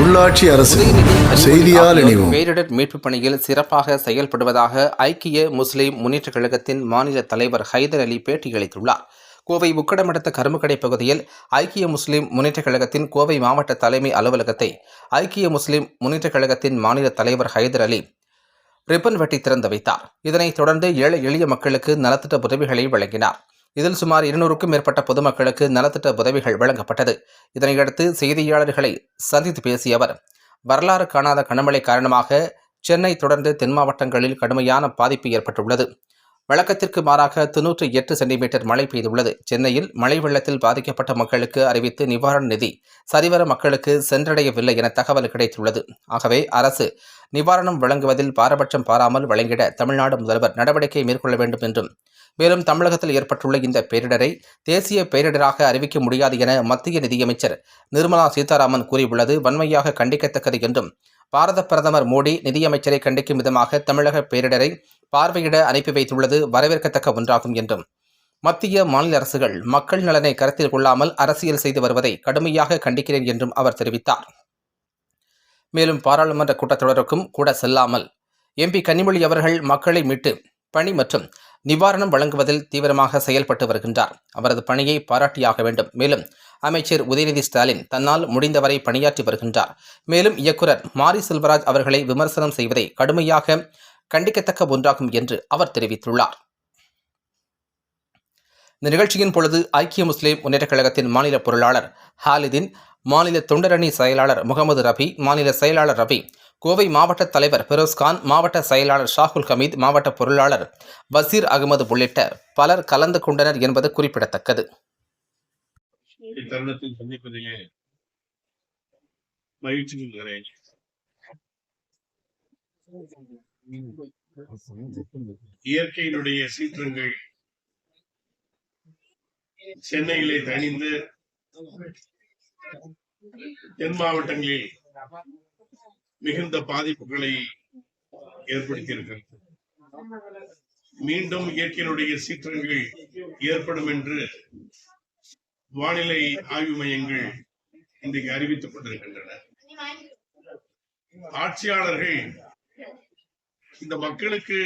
உள்ளாட்சி அரசு செய்தியால் இணைவோம். பேரிடர் மீட்புப் பணியில் சிறப்பாக செயல்படுவதாக ஐக்கிய முஸ்லிம் முன்னேற்றக் கழகத்தின் மாநில தலைவர் ஹைதர் அலி பேட்டியளித்துள்ளார் கோவை உக்கடமடுத்த கரும்புக்கடை பகுதியில் ஐக்கிய முஸ்லிம் முன்னேற்றக் கழகத்தின் கோவை மாவட்ட தலைமை அலுவலகத்தை ஐக்கிய முஸ்லிம் முன்னேற்றக் கழகத்தின் மாநில தலைவர் ஹைதர் அலி ரிப்பன் வெட்டி திறந்து வைத்தார். இதனைத் தொடர்ந்து ஏழை எளிய மக்களுக்கு நலத்திட்ட உதவிகளை வழங்கினார். இதில் சுமார் இருநூறுக்கும் மேற்பட்ட பொதுமக்களுக்கு நலத்திட்ட உதவிகள் வழங்கப்பட்டது. இதனையடுத்து செய்தியாளர்களை சந்தித்து பேசிய அவர் வரலாறு காணாத கனமழை காரணமாக சென்னை தொடர்ந்து தென் மாவட்டங்களில் கடுமையான பாதிப்பு ஏற்பட்டுள்ளது. வழக்கத்திற்கு மாறாக தொன்னூற்றி எட்டு சென்டிமீட்டர் மழை பெய்துள்ளது. சென்னையில் மழை வெள்ளத்தில் பாதிக்கப்பட்ட மக்களுக்கு அறிவித்து நிவாரண நிதி சரிவர மக்களுக்கு சென்றடையவில்லை என தகவல் கிடைத்துள்ளது. ஆகவே அரசு நிவாரணம் வழங்குவதில் பாரபட்சம் பாராமல் வழங்கிட தமிழ்நாடு முதல்வர் நடவடிக்கை மேற்கொள்ள வேண்டும் என்றும் மேலும் தமிழகத்தில் ஏற்பட்டுள்ள இந்த பேரிடரை தேசிய பேரிடராக அறிவிக்க முடியாது என மத்திய நிதியமைச்சர் நிர்மலா சீதாராமன் கூறியுள்ளது. வன்மையாக கண்டிக்கத்தக்கது என்றும் பாரத பிரதமர் மோடி நிதியமைச்சரை கண்டிக்கும் விதமாக தமிழக பேரிடரை பார்வையிட அனுப்பி வைத்துள்ளது வரவேற்கத்தக்க ஒன்றாகும் என்றும். மத்திய மாநில அரசுகள் மக்கள் நலனை கருத்தில் கொள்ளாமல் அரசியல் செய்து வருவதை கடுமையாக கண்டிக்கிறேன் என்றும் அவர் தெரிவித்தார். மேலும் பாராளுமன்ற கூட்டத்தொடருக்கும் கூட செல்லாமல் எம்பி கனிமொழி அவர்கள் மக்களை மீட்டு பணி மற்றும் நிவாரணம் வழங்குவதில் தீவிரமாக செயல்பட்டு வருகின்றார். அவரது பணியை பாராட்டியாக வேண்டும். மேலும் அமைச்சர் உதயநிதி ஸ்டாலின் தன்னால் முடிந்தவரை பணியாற்றி வருகின்றார். மேலும் இயக்குனர் மாரி செல்வராஜ் அவர்களை விமர்சனம் செய்வதை கடுமையாக கண்டிக்கத்தக்க ஒன்றாகும் என்று அவர் தெரிவித்துள்ளார். இந்த நிகழ்ச்சியின் பொழுது ஐக்கிய முஸ்லீம் முன்னேற்றக் கழகத்தின் மாநில பொருளாளர் ஹாலிதின் மாநில தொண்டரணி செயலாளர் முகமது ரபி மாநில செயலாளர் ரபி கோவை மாவட்ட தலைவர் பெரோஸ்கான் மாவட்ட செயலாளர் ஷாகுல் ஹமீத் மாவட்ட பொருளாளர் பசீர் அகமது உள்ளிட்ட பலர் கலந்து கொண்டனர் என்பது குறிப்பிடத்தக்கது. இத்தருணத்தில் சந்திப்பதிலே மகிழ்ச்சி கொள்கிறேன் இயற்கையினுடைய சீற்றங்கள் சென்னையிலே தணிந்து தென் மாவட்டங்களில் மிகுந்த பாதிப்புகளை ஏற்படுத்தியிருக்கிறது. மீண்டும் இயற்கையினுடைய சீற்றங்கள் ஏற்படும் என்று வானிலை ஆய்வு மையங்கள் இன்றைக்கு அறிவித்துக் கொண்டிருக்கின்றன. ஆட்சியாளர்கள் இந்த மக்களுக்கு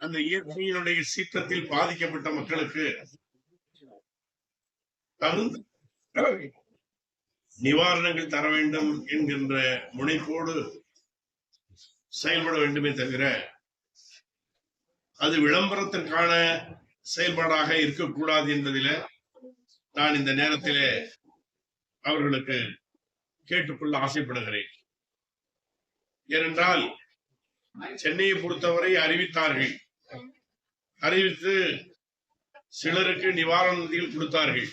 அந்த இயற்கையினுடைய சீற்றத்தில் பாதிக்கப்பட்ட மக்களுக்கு தகுந்த நிவாரணங்கள் தர வேண்டும் என்கின்ற முனைப்போடு செயல்பட வேண்டுமே தவிர அது விளம்பரத்திற்கான செயல்பாடாக இருக்கக்கூடாது என்பதில நான் இந்த நேரத்திலே அவர்களுக்கு கேட்டுக்கொள்ள ஆசைப்படுகிறேன். ஏனென்றால் சென்னையை பொறுத்தவரை அறிவித்தார்கள். அறிவித்து சிலருக்கு நிவாரண நிதிகள் கொடுத்தார்கள்.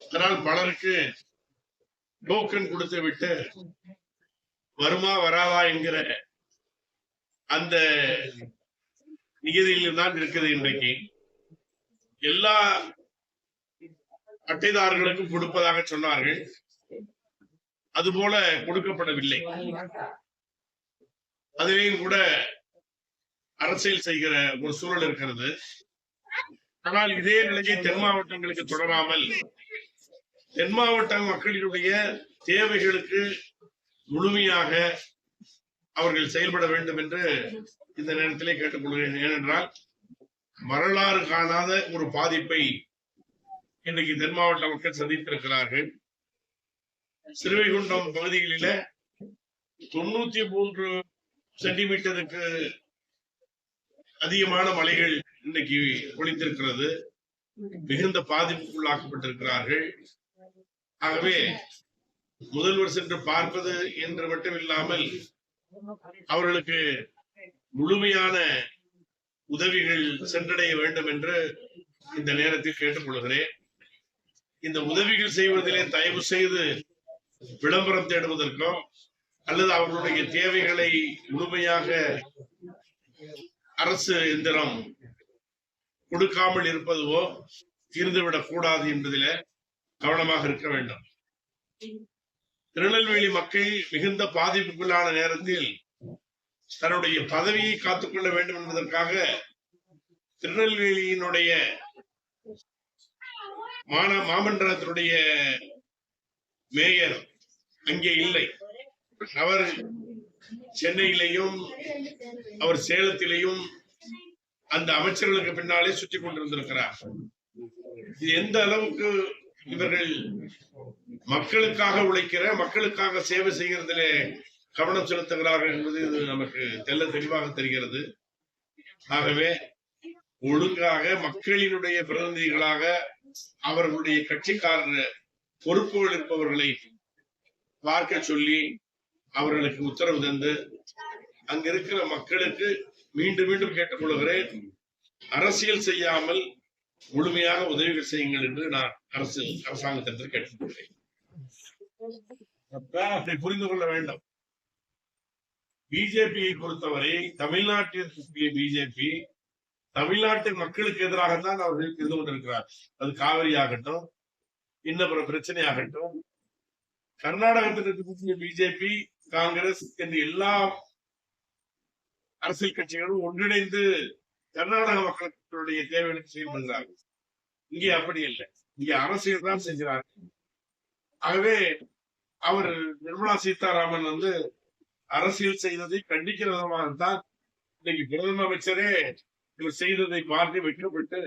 அதனால் பலருக்கு டோக்கன் கொடுத்து விட்டு வருமா வராதா என்கிற அந்த நிகதியில் தான் இருக்குது இன்றைக்கு. எல்லா அட்டைதாரர்களுக்கும் கொடுப்பதாக சொன்னார்கள். அதுபோல கொடுக்கப்படவில்லை. அதிலேயும் கூட அரசியல் செய்கிற ஒரு சூழல் இருக்கிறது. ஆனால் இதே நிலையை தென் மாவட்டங்களுக்கு தொடராமல் தென் மாவட்ட மக்களினுடைய தேவைகளுக்கு முழுமையாக அவர்கள் செயல்பட வேண்டும் என்று இந்த நேரத்திலே கேட்டுக்கொள்கிறேன். ஏனென்றால் வரலாறு காணாத ஒரு பாதிப்பை இன்றைக்கு தென் மாவட்ட மக்கள் சந்தித்திருக்கிறார்கள். சிறுவைகுண்டம் பகுதிகளில தொண்ணூத்தி மூன்று சென்டிமீட்டருக்கு அதிகமான மலைகள் இன்னைக்கு ஒழித்திருக்கிறது மிகுந்த பாதிப்புக்குள்ளாக்கப்பட்டிருக்கிறார்கள். ஆகவே முதல்வர் சென்று பார்ப்பது என்று மட்டும் இல்லாமல் அவர்களுக்கு முழுமையான உதவிகள் சென்றடைய வேண்டும் என்று இந்த நேரத்தில் கேட்டுக்கொள்கிறேன். இந்த உதவிகள் செய்வதிலே தயவு செய்து விளம்பரம் தேடுவதற்கோ அல்லது அவர்களுடைய தேவைகளை முழுமையாக அரசு எந்திரம் கொடுக்காமல் இருப்பதுவோ இருந்துவிடக் கூடாது என்பதில கவனமாக இருக்க வேண்டும். திருநெல்வேலி மக்கள் மிகுந்த பாதிப்புக்குள்ளான நேரத்தில் தன்னுடைய பதவியை காத்துக்கொள்ள வேண்டும் என்பதற்காக திருநெல்வேலியினுடைய மான மாமன்றத்தினுடைய மேயர் அங்கே இல்லை. அவர் சென்னையிலையும் அவர் சேலத்திலையும் அந்த அமைச்சர்களுக்கு பின்னாலே சுற்றி கொண்டிருந்திருக்கிறார். இது எந்த அளவுக்கு இவர்கள் மக்களுக்காக உழைக்கிற மக்களுக்காக சேவை செய்கிறதிலே கவனம் செலுத்துகிறார்கள் என்பது இது நமக்கு தெல்ல தெளிவாக தெரிகிறது. ஆகவே ஒழுங்காக மக்களினுடைய பிரதிநிதிகளாக அவர்களுடைய கட்சிக்காரர் பொறுப்புகள் இருப்பவர்களை பார்க்க சொல்லி அவர்களுக்கு உத்தரவு தந்து அங்க இருக்கிற மக்களுக்கு மீண்டும் மீண்டும் கேட்டுக்கொள்கிறேன். அரசியல் செய்யாமல் முழுமையாக உதவிகள் செய்யுங்கள் என்று நான் அரசு அரசாங்கத்திற்கு கேட்டுக்கொள்கிறேன். அப்படி புரிந்து கொள்ள வேண்டும். பிஜேபியை பொறுத்தவரை தமிழ்நாட்டில் பிஜேபி தமிழ்நாட்டு மக்களுக்கு எதிராகத்தான் அவர் இருந்து கொண்டிருக்கிறார் அது காவிரி ஆகட்டும் இன்னும் பிற பிரச்சனை ஆகட்டும். கர்நாடகத்தில் இருக்கக்கூடிய பிஜேபி காங்கிரஸ் என்று எல்லா அரசியல் கட்சிகளும் ஒன்றிணைந்து கர்நாடக மக்களுடைய தேவைகளுக்கு செயல்படுகிறார்கள். இங்கே அப்படி இல்லை. இங்கே அரசியல் தான் செஞ்சார் ஆகவே அவர் நிர்மலா சீதாராமன் வந்து அரசியல் செய்ததை கண்டிக்கிற விதமாகத்தான் இன்னைக்கு பிரதம அமைச்சரே இவர் செய்ததை பார்த்து வெட்கப்பட்டு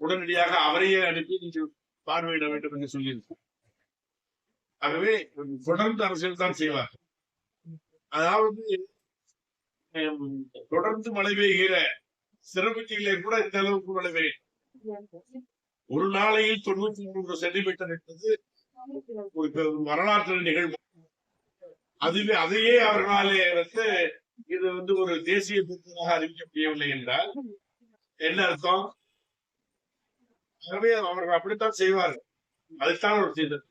உடனடியாக அவரையே அனுப்பி நீங்கள் பார்வையிட வேண்டும் என்று சொல்லியிருக்கார் ஆகவே தொடர்ந்து அரசியல் தான் செய்வார் அதாவது தொடர்ந்து மழை பெய்கிற சிறப்புச்சியிலே கூட இந்த அளவுக்கு மழை பெய்யும். ஒரு நாளையில் தொண்ணூத்தி மூன்று சென்டிமீட்டர் என்பது ஒரு வரலாற்று நிகழ்வு. அதுவே அதையே அவர்களாலே வந்து இது வந்து ஒரு தேசிய பேரிடராக அறிவிக்க முடியவில்லை என்றால் என்ன அர்த்தம்? ஆகவே அவர்கள் அப்படித்தான் செய்வார்கள். அதுதான் ஒரு செய்தது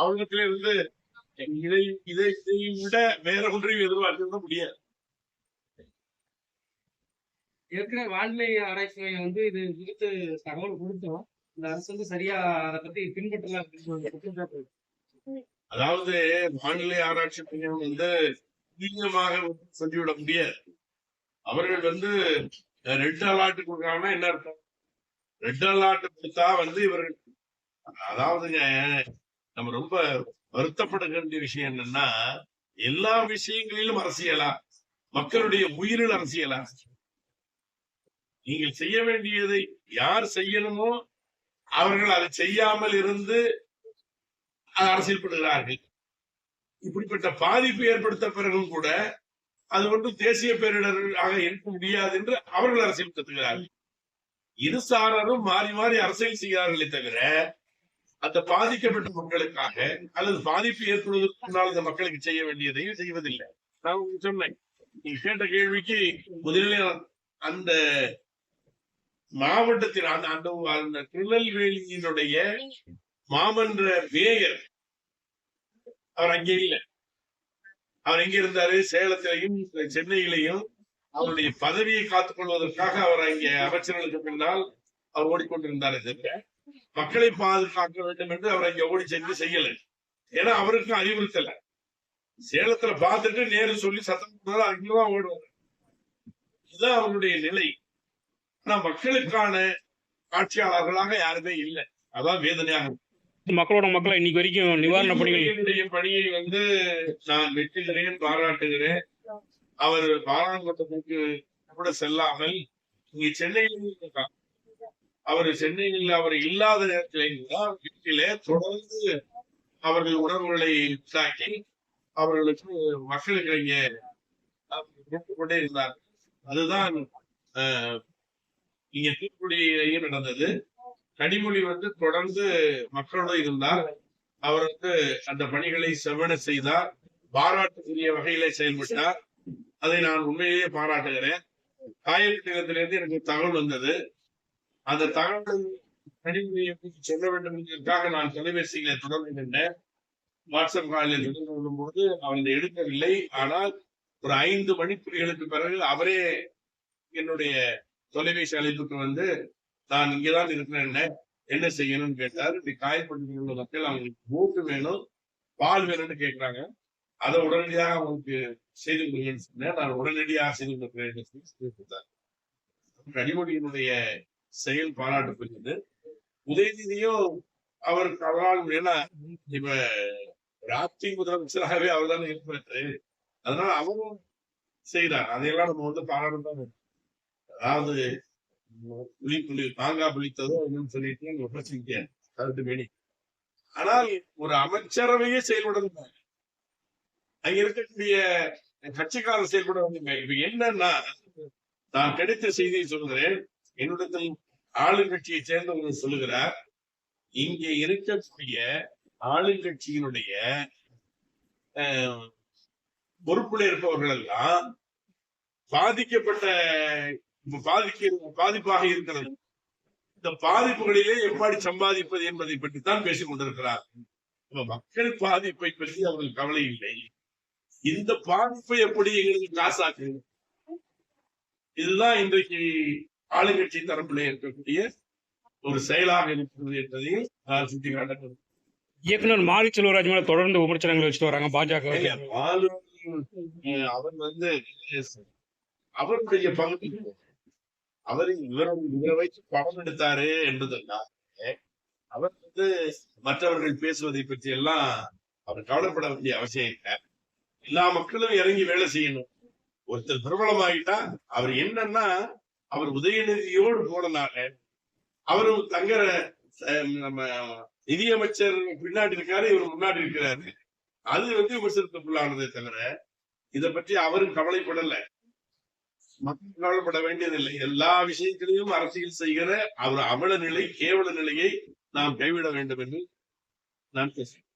அவர்களிடத்திலே இருந்து இதை இதை விட வேற ஒன்றையும் எதிர்பார்க்க முடியாது. ஏற்கனவே வானிலை ஆராய்ச்சி மையம் வந்து இது குறித்து தகவல் கொடுத்தோம். இந்த அரசு வந்து சரியா அதை பத்தி பின்பற்றல. அதாவது வானிலை ஆராய்ச்சி மையம் வந்து துல்லியமாக சொல்லிவிட முடியாது. அவர்கள் வந்து ரெட் அலர்ட் கொடுக்குறாங்கன்னா என்ன அர்த்தம்? ரெட் அலர்ட் கொடுத்தா வந்து இவர்கள் அதாவதுங்க நம்ம ரொம்ப வருத்தப்பட வேண்டிய விஷயம் என்னன்னா எல்லா விஷயங்களிலும் அரசியலா மக்களுடைய உயிரில் அரசியலா. நீங்கள் செய்ய வேண்டியதை யார் செய்யணுமோ அவர்கள் அதை செய்யாமல் இருந்து அரசியல் படுகிறார்கள். இப்படிப்பட்ட பாதிப்பு ஏற்படுத்த பிறகும் கூட அது ஒன்றும் தேசிய பேரிடராக இருக்க முடியாது என்று அவர்கள் அரசியல் கத்துகிறார்கள். இரு சாரரும் மாறி மாறி அரசியல் செய்கிறார்களே தவிர அந்த பாதிக்கப்பட்ட மக்களுக்காக அல்லது பாதிப்பு ஏற்படுவதற்கு முன்னால் அந்த மக்களுக்கு செய்ய வேண்டியதையும் செய்வதில்லை. நான் உங்களுக்கு சொன்னேன். நீங்க கேட்ட கேள்விக்கு முதலில் அந்த மாவட்டத்தில் அந்த அந்த அந்த திருநெல்வேலியினுடைய மாமன்ற மேயர் அவர் அங்கே இல்லை. அவர் எங்க இருந்தாரு? சேலத்திலையும் சென்னையிலையும் அவருடைய பதவியை காத்துக் கொள்வதற்காக அவர் அங்கே அமைச்சர்களுக்கு பின்னால் அவர் ஓடிக்கொண்டிருந்தாரே தவிர மக்களை பாதுகாக்க வேண்டும் என்று அவர் அங்கே ஓடி சென்று செய்யல. ஏன்னா அவருக்கும் அறிவுறுத்தல. சேலத்துல பார்த்துட்டு நேரு சொல்லி சத்தம் போனாலும் அங்கேதான் ஓடுவாங்க இதுதான் அவருடைய நிலை. ஆனா மக்களுக்கான ஆட்சியாளர்களாக யாருமே இல்லை. அதான் வேதனையாக இருக்கும் மக்களோட மக்களை இன்னைக்கு வரைக்கும் நிவாரண பணிகள் பணியை வந்து நான் வெற்றிகிறேன் பாராட்டுகிறேன். அவர் பாராளுமன்றத்துக்கு கூட செல்லாமல் இங்க சென்னையில் அவர் சென்னையில் அவர் இல்லாத நேரத்திலே கூட வீட்டிலே தொடர்ந்து அவர்கள் உணர்வுகளை தாக்கி அவர்களுக்கு மக்களுக்கு இங்கே கொண்டே இருந்தார். அதுதான் இங்க தூத்துக்குடியிலேயும் நடந்தது. கனிமொழி வந்து தொடர்ந்து மக்களோடு இருந்தார் அவர் வந்து அந்த பணிகளை செவ்வன செய்தார் பாராட்டுக்குரிய வகையிலே செயல்பட்டார். அதை நான் உண்மையிலேயே பாராட்டுகிறேன். காயல்களிடத்திலிருந்து எனக்கு தகவல் வந்தது. அந்த தகவல் கனிமொழியை சொல்ல வேண்டும் என்பதற்காக நான் தொலைபேசியில தொடர்பு நின்றேன் வாட்ஸ்அப் காலில் தொடர்பு கொள்ளும்போது அவர் எடுக்கவில்லை. ஆனால் ஒரு ஐந்து மணித்துறைகளுக்கு பிறகு அவரே என்னுடைய தொலைபேசி அழைப்புக்கு வந்து நான் இங்கதான் இருக்கிறேன் என்ன? செய்யணும்னு கேட்டாரு. இப்படி காயப்பட்டு உள்ள மக்கள் அவங்களுக்கு மூக்கு வேணும் பால் வேணும்னு கேட்கிறாங்க. அதை உடனடியாக அவங்களுக்கு செய்து கொடுங்கன்னு சொன்னேன். நான் உடனடியாக செய்து கொடுக்கிறேன் சொல்லி செய்து கொடுத்தார். கனிமொழியினுடைய செயல் பாராட்டுக்குரியது உதயநிதியும் அவர் அவரால் ஏன்னா இப்ப ராப்தி முதலமைச்சராகவே அவர் தானே இருப்பாரு. அதனால அவரும் செய்யறார் அதையெல்லாம் நம்ம வந்து பாராட்டம் தான் அதாவது புலி புலி புளித்ததோ என்னன்னு சொல்லிட்டு கருத்து மேனி. ஆனால் ஒரு அமைச்சரவையே செயல்படணும் அங்க இருக்கக்கூடிய கட்சிக்காரர் செயல்பட வேண்டுங்க இப்ப என்னன்னா நான் கிடைத்த செய்தியை சொல்கிறேன் என்னிடத்தில் ஆளுங்கட்சியை சேர்ந்தவர்கள் சொல்லுகிறார் இங்கே இருக்கக்கூடிய ஆளுங்கட்சியினுடைய அஹ், பொறுப்புல இருப்பவர்கள் எல்லாம் பாதிக்கப்பட்ட பாதிக்க பாதிப்பாக இருக்கிறது இந்த பாதிப்புகளிலே எப்படி சம்பாதிப்பது என்பதை பற்றி தான் பேசிக் கொண்டிருக்கிறார். மக்கள் பாதிப்பை பற்றி அவர்கள் கவலை இல்லை. இந்த பாதிப்பை எப்படி எங்களுக்கு காசாக்கு? இதுதான் இன்றைக்கு ஆளுங்கட்சி தரப்பிலே இருக்கக்கூடிய ஒரு செயலாக இருக்கிறது என்பதையும் நான் சுட்டிக்காட்ட இயக்குனர் மாரி செல்வராஜ் மேல தொடர்ந்து விமர்சனங்கள் வச்சுட்டு வராங்க பாஜக அவர் வந்து அவருடைய பங்கு அவரு இவரை இவரை வைத்து படம் எடுத்தாரு என்பதெல்லாம் அவர் வந்து மற்றவர்கள் பேசுவதை பற்றி எல்லாம் அவர் கவலைப்பட வேண்டிய அவசியம் இல்லை. எல்லா மக்களும் இறங்கி வேலை செய்யணும். ஒருத்தர் பிரபலமாகிட்டா அவர் என்னன்னா அவர் உதயநிதியோடு போனனால அவரும் தங்குற நம்ம நிதியமைச்சர் பின்னாடி இருக்காரு இவர் முன்னாடி இருக்கிறாரு. அது வந்து விமர்சனத்துக்குள்ளானதே தவிர இதை பற்றி அவரும் கவலைப்படல. கவலைப்பட வேண்டியதில்லை. எல்லா விஷயத்திலையும் அரசியல் செய்கிற அவர் அவல நிலை கேவல நிலையை நாம் கைவிட வேண்டும் என்று நான் பேசுகிறேன்.